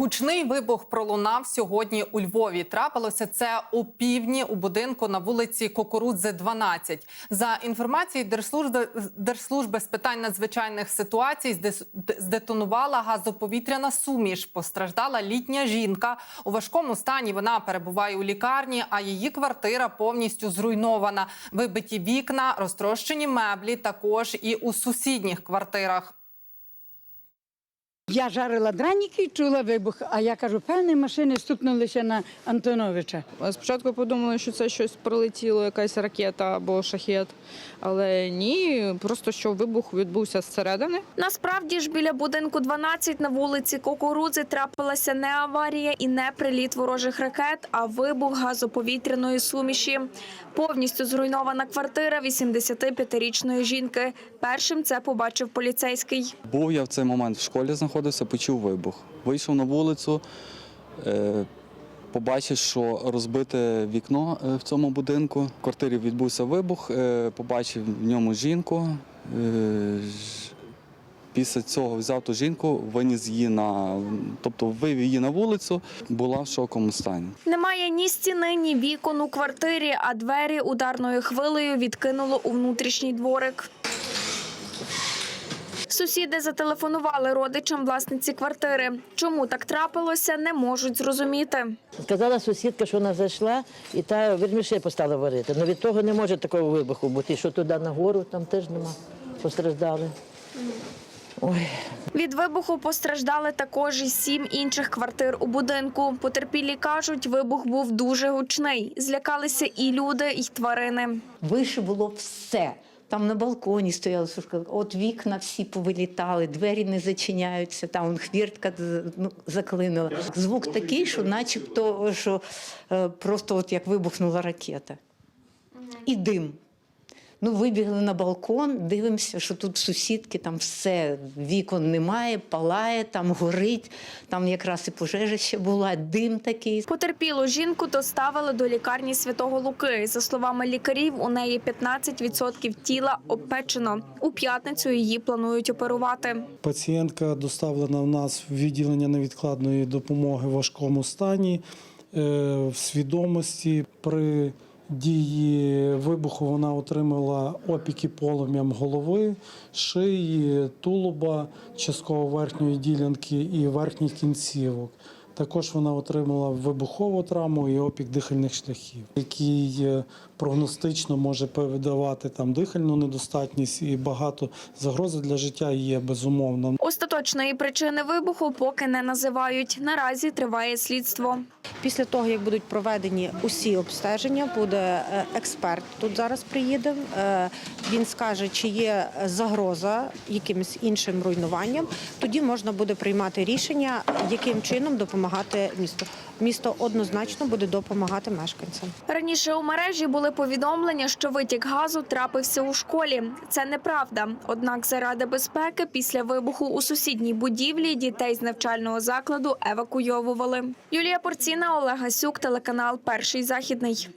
Гучний вибух пролунав сьогодні у Львові. Трапилося це у півдні у будинку на вулиці Кукурудзи, 12. За інформацією Держслужби, Держслужби з питань надзвичайних ситуацій, здетонувала газоповітряна суміш. Постраждала літня жінка. У важкому стані вона перебуває у лікарні, а її квартира повністю зруйнована. Вибиті вікна, розтрощені меблі, також і у сусідніх квартирах. Я жарила драники, чула вибух, а я кажу, певні машини стукнулися на Антоновича. Спочатку подумали, що це щось прилетіло, якась ракета або шахет, але ні, просто що вибух відбувся зсередини. Насправді ж біля будинку 12 на вулиці Кукурудзи трапилася не аварія і не приліт ворожих ракет, а вибух газоповітряної суміші. Повністю зруйнована квартира 85-річної жінки. Першим це побачив поліцейський. Був я в цей момент в школі знаходився, почув вибух. Вийшов на вулицю, е, побачив, що розбите вікно е, в цьому будинку. В квартирі відбувся вибух, е, побачив в ньому жінку. Після цього взяв ту жінку, виніс її на, тобто вивів її на вулицю, була в шоковому стані. Немає ні стіни, ні вікон у квартирі, а двері ударною хвилею відкинуло у внутрішній дворик. Сусіди зателефонували родичам власниці квартири. Чому так трапилося, не можуть зрозуміти. Сказала сусідка, що вона зайшла, і та вермішей постала варити. Ну від того не може такого вибуху бути. Що туди нагору, там теж нема. Постраждали. Ой, Від вибуху постраждали також і сім інших квартир у будинку. Потерпілі кажуть, вибух був дуже гучний. Злякалися і люди, і тварини. Вище було все. Там на балконі стояла сушка, от вікна всі повилітали, двері не зачиняються, там хвіртка ну, заклинила. Звук такий, що начебто що, е, просто от як вибухнула ракета. І дим. Ну, вибігли на балкон, дивимося, що тут сусідки, там все, вікон немає, палає, там горить, там якраз і пожежа ще була, дим такий. Потерпілу жінку доставили до лікарні Святого Луки. За словами лікарів, у неї 15% тіла обпечено. У п'ятницю її планують оперувати. Пацієнтка доставлена в нас в відділення невідкладної допомоги в важкому стані, е, в свідомості. При дії вибуху вона отримала опіки полум'ям голови, шиї, тулуба, частково верхньої ділянки і верхніх кінцівок. Також вона отримала вибухову травму і опік дихальних шляхів, який е, прогностично може передавати там дихальну недостатність і багато загрози для життя є безумовно. Остаточної причини вибуху поки не називають. Наразі триває слідство. Після того, як будуть проведені усі обстеження, буде е, експерт тут зараз приїде. Е, Він скаже, чи є загроза якимось іншим руйнуванням. Тоді можна буде приймати рішення, яким чином допомагати місту. Місто однозначно буде допомагати мешканцям. Раніше у мережі були повідомлення, що витік газу трапився у школі. Це неправда. Однак, заради безпеки, після вибуху у сусідній будівлі дітей з навчального закладу евакуйовували. Юлія Порціна, Олег Гасюк, телеканал Перший західний.